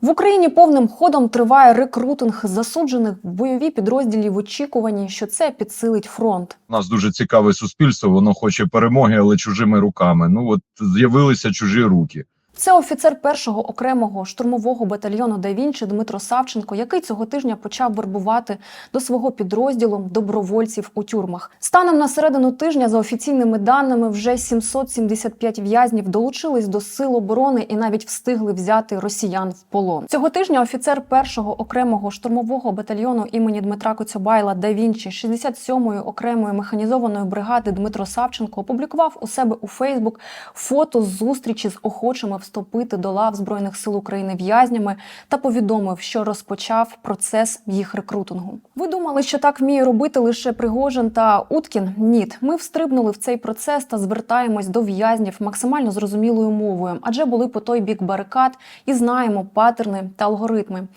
В Україні повним ходом триває рекрутинг засуджених в бойові підрозділі в очікуванні, що це підсилить фронт. Нас дуже цікаве суспільство, воно хоче перемоги, але чужими руками. Ну от з'явилися чужі руки. Це офіцер першого окремого штурмового батальйону «Да Вінчі» Дмитро Савченко, який цього тижня почав вербувати до свого підрозділу добровольців у тюрмах. Станом на середину тижня, за офіційними даними, вже 775 в'язнів долучились до сил оборони і навіть встигли взяти росіян в полон. Цього тижня офіцер першого окремого штурмового батальйону імені Дмитра Коцюбайла «Да Вінчі» 67-ї окремої механізованої бригади Дмитро Савченко опублікував у себе у Фейсбук фото з зустрічі з охочими вступити до лав Збройних сил України в'язнями та повідомив, що розпочав процес їх рекрутингу. Ви думали, що так вміє робити лише Пригожин та Уткін? Ні, ми встрибнули в цей процес та звертаємось до в'язнів максимально зрозумілою мовою, адже були по той бік барикад і знаємо патерни та алгоритми.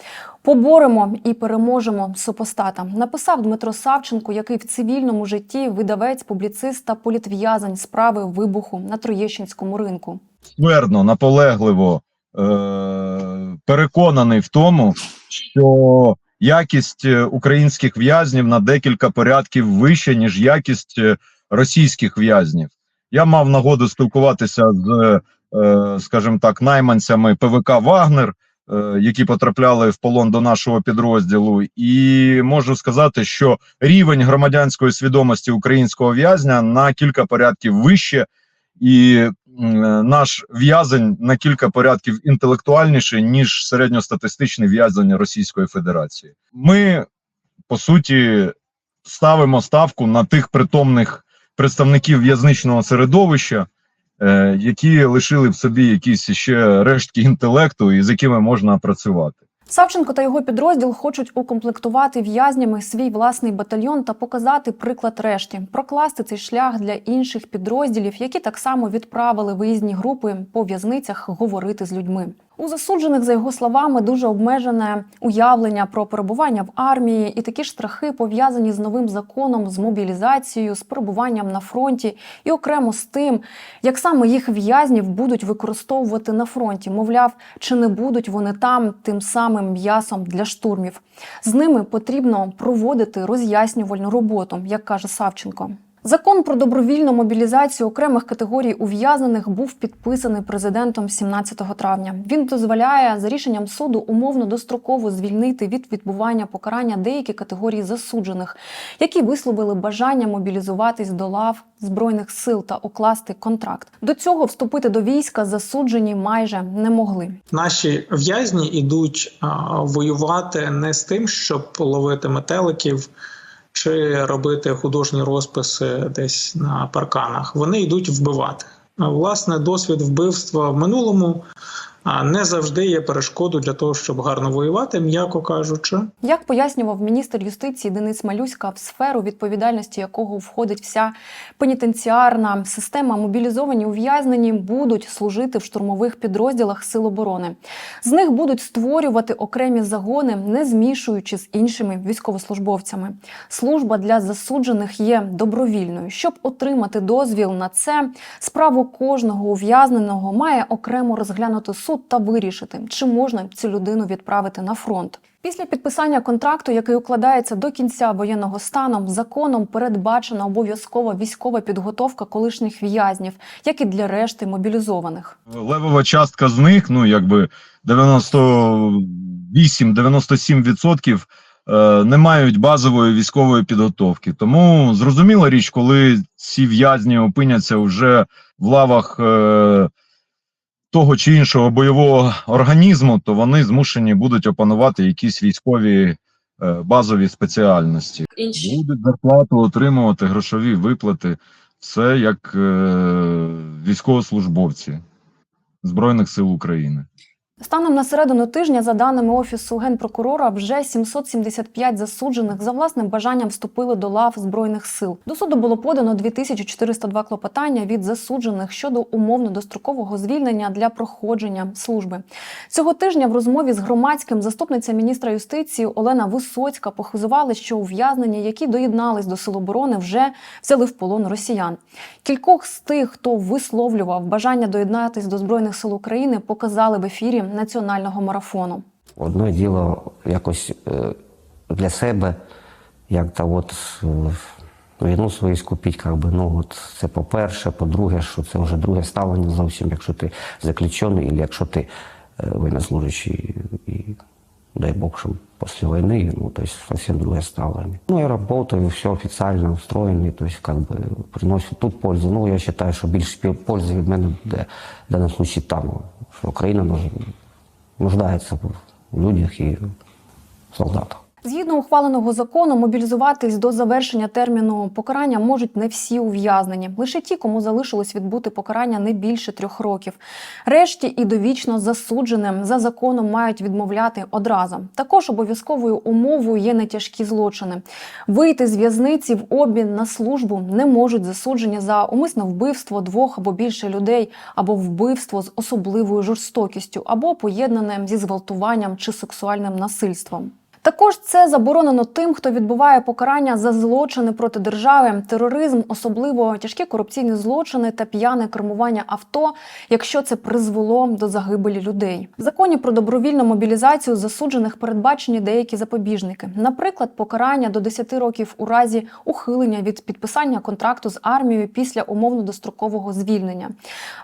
Поборемо і переможемо супостата. Написав Дмитро Савченко, який в цивільному житті видавець, публіцист та політв'язань справи вибуху на Троєщинському ринку. Твердо, наполегливо е- переконаний в тому, що якість е, українських в'язнів на декілька порядків вища, ніж якість е, російських в'язнів. Я мав нагоду спілкуватися з, е, скажімо так, найманцями ПВК Вагнер, е, які потрапляли в полон до нашого підрозділу, і можу сказати, що рівень громадянської свідомості українського в'язня на кілька порядків вище, і наш в'язень на кілька порядків інтелектуальніший, ніж середньостатистичний в'язень Російської Федерації. Ми по суті ставимо ставку на тих притомних представників в'язничного середовища, е, які лишили в собі якісь ще рештки інтелекту, і з якими можна працювати. Савченко та його підрозділ хочуть укомплектувати в'язнями свій власний батальйон та показати приклад решті, прокласти цей шлях для інших підрозділів, які так само відправили виїзні групи по в'язницях говорити з людьми. У засуджених, за його словами, дуже обмежене уявлення про перебування в армії, і такі ж страхи пов'язані з новим законом, з мобілізацією, з перебуванням на фронті, і окремо з тим, як саме їх в'язнів будуть використовувати на фронті. Мовляв, чи не будуть вони там тим самим м'ясом для штурмів. З ними потрібно проводити роз'яснювальну роботу, як каже Савченко. Закон про добровільну мобілізацію окремих категорій ув'язнених був підписаний президентом 17 травня. Він дозволяє за рішенням суду умовно достроково звільнити від відбування покарання деякі категорії засуджених, які висловили бажання мобілізуватись до лав збройних сил та укласти контракт. До цього вступити до війська засуджені майже не могли. Наші в'язні йдуть воювати не з тим, щоб ловити метеликів чи робити художні розписи десь на парканах. Вони йдуть вбивати. Власне, досвід вбивства в минулому не завжди є перешкодою для того, щоб гарно воювати, м'яко кажучи. Як пояснював міністр юстиції Денис Малюська, в сферу відповідальності якого входить вся пенітенціарна система, мобілізовані ув'язнені будуть служити в штурмових підрозділах Сил оборони. З них будуть створювати окремі загони, не змішуючи з іншими військовослужбовцями. Служба для засуджених є добровільною. Щоб отримати дозвіл на це, справу кожного ув'язненого має окремо розглянути суд та вирішити, чи можна цю людину відправити на фронт. Після підписання контракту, який укладається до кінця воєнного стану, законом передбачена обов'язкова військова підготовка колишніх в'язнів, як і для решти мобілізованих. Левова частка з них, ну якби 98-97% е, не мають базової військової підготовки. Тому зрозуміла річ, коли ці в'язні опиняться вже в лавах е, того чи іншого бойового організму, то вони змушені будуть опанувати якісь військові е, базові спеціальності. інші Будуть зарплату отримувати грошові виплати. Все як е, військовослужбовці Збройних сил України. Станом на середину тижня, за даними офісу генпрокурора, вже 775 засуджених за власним бажанням вступили до лав збройних сил. До суду було подано 2402 клопотання від засуджених щодо умовно дострокового звільнення для проходження служби. Цього тижня в розмові з громадським заступниця міністра юстиції Олена Висоцька похизували, що ув'язнені, які доєднались до сил оборони, вже взяли в полон росіян. Кількох з тих, хто висловлював бажання доєднатись до збройних сил України, показали в ефірі національного марафону. Одне діло якось е, для себе, як та от е, війну свою скупіть, як би, ну от це по-перше, по-друге, що це вже друге ставлення зовсім, якщо ти заключений, або якщо ти е, военнослужащий і дай Бог, щоб після війни, ну, то есть совсем другое ставление. Ну, я работаю, все официально устроено, то есть как бы приносит тут пользу. Ну, я считаю, що більше пользи від мене буде в даному случае там, що Україна нуж- нуждається в людях і солдатах. Згідно ухваленого закону, мобілізуватись до завершення терміну покарання можуть не всі ув'язнені, лише ті, кому залишилось відбути покарання не більше трьох років. Решті і довічно засудженим за законом мають відмовляти одразу. Також обов'язковою умовою є нетяжкі злочини. Вийти з в'язниці в обмін на службу не можуть засуджені за умисне вбивство двох або більше людей, або вбивство з особливою жорстокістю, або поєднане зі зґвалтуванням чи сексуальним насильством. Також це заборонено тим, хто відбуває покарання за злочини проти держави, тероризм, особливо тяжкі корупційні злочини та п'яне кермування авто, якщо це призвело до загибелі людей. В законі про добровільну мобілізацію засуджених передбачені деякі запобіжники, наприклад, покарання до 10 років у разі ухилення від підписання контракту з армією після умовно дострокового звільнення.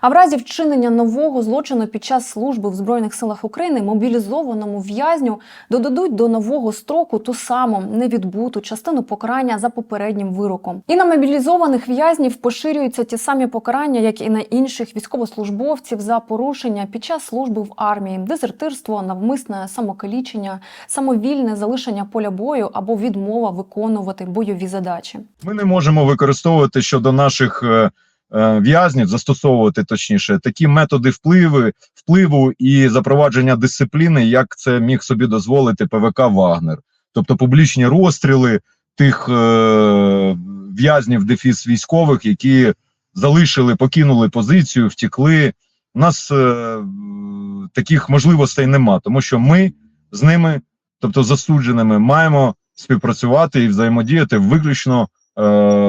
А в разі вчинення нового злочину під час служби в збройних силах України мобілізованому в'язню додадуть до нового строку ту саму невідбуту частину покарання за попереднім вироком. І на мобілізованих в'язнів поширюються ті самі покарання, як і на інших військовослужбовців за порушення під час служби в армії, дезертирство, навмисне самокалічення, самовільне залишення поля бою або відмова виконувати бойові задачі. Ми не можемо використовувати щодо наших е, в'язнів, застосовувати точніше такі методи впливи, впливу і запровадження дисципліни, як це міг собі дозволити ПВК Вагнер, тобто публічні розстріли тих е, в'язнів дефіс військових, які залишили, покинули позицію, втікли. У нас е, таких можливостей нема, тому що ми з ними, тобто засудженими, маємо співпрацювати і взаємодіяти виключно е,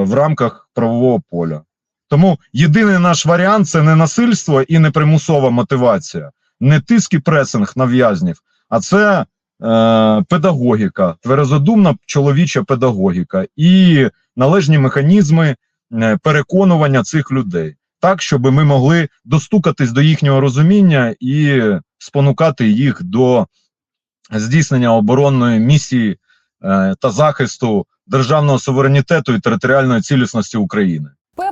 в рамках правового поля. Тому єдиний наш варіант це не насильство і не примусова мотивація, не тиск і пресинг на в'язнів, а це е, педагогіка, тверезодумна чоловіча педагогіка і належні механізми е, переконування цих людей, так щоб ми могли достукатись до їхнього розуміння і спонукати їх до здійснення оборонної місії е, та захисту державного суверенітету і територіальної цілісності України.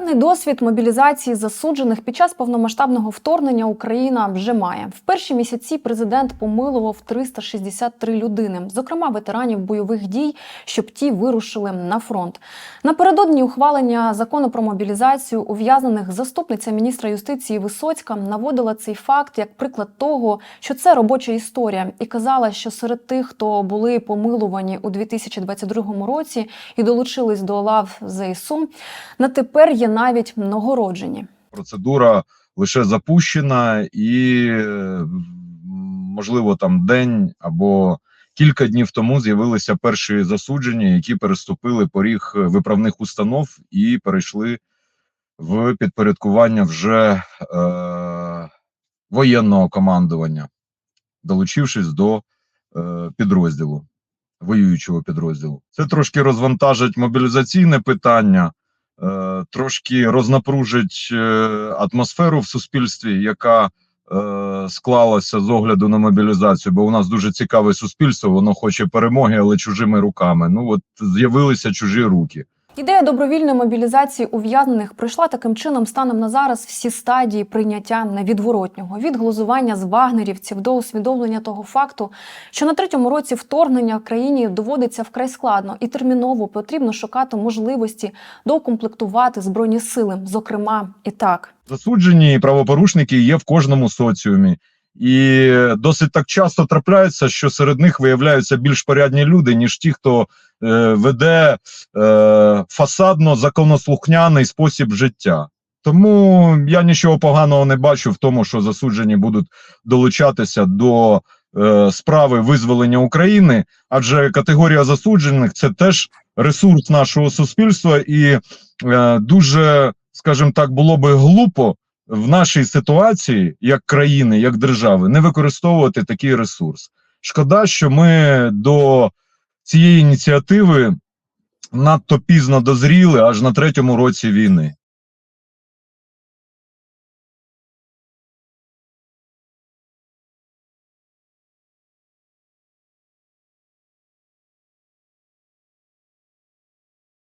Певний досвід мобілізації засуджених під час повномасштабного вторгнення Україна вже має. В перші місяці президент помилував 363 людини, зокрема ветеранів бойових дій, щоб ті вирушили на фронт. Напередодні ухвалення закону про мобілізацію ув'язнених заступниця міністра юстиції Висоцька наводила цей факт як приклад того, що це робоча історія, і казала, що серед тих, хто були помилувані у 2022 році і долучились до лав ЗСУ, на тепер є навіть нагороджені. Процедура лише запущена, і можливо там день або кілька днів тому з'явилися перші засуджені, які переступили поріг виправних установ і перейшли в підпорядкування вже е, воєнного командування, долучившись до е, підрозділу, воюючого підрозділу. Це трошки розвантажить мобілізаційне питання, трошки рознапружить е, атмосферу в суспільстві, яка е, склалася з огляду на мобілізацію, бо у нас дуже цікаве суспільство, воно хоче перемоги, але чужими руками. Ну от з'явилися чужі руки. Ідея добровільної мобілізації ув'язнених пройшла таким чином станом на зараз всі стадії прийняття невідворотнього від глузування з вагнерівців до усвідомлення того факту, що на третьому році вторгнення країні доводиться вкрай складно і терміново потрібно шукати можливості доукомплектувати збройні сили, зокрема і так. Засуджені правопорушники є в кожному соціумі, і досить так часто трапляється, що серед них виявляються більш порядні люди, ніж ті, хто е, веде е, фасадно законослухняний спосіб життя. Тому я нічого поганого не бачу в тому, що засуджені будуть долучатися до е, справи визволення України, адже категорія засуджених це теж ресурс нашого суспільства, і е, дуже, скажімо так, було би глупо в нашій ситуації, як країни, як держави, не використовувати такий ресурс. Шкода, що ми до цієї ініціативи надто пізно дозріли аж на третьому році війни.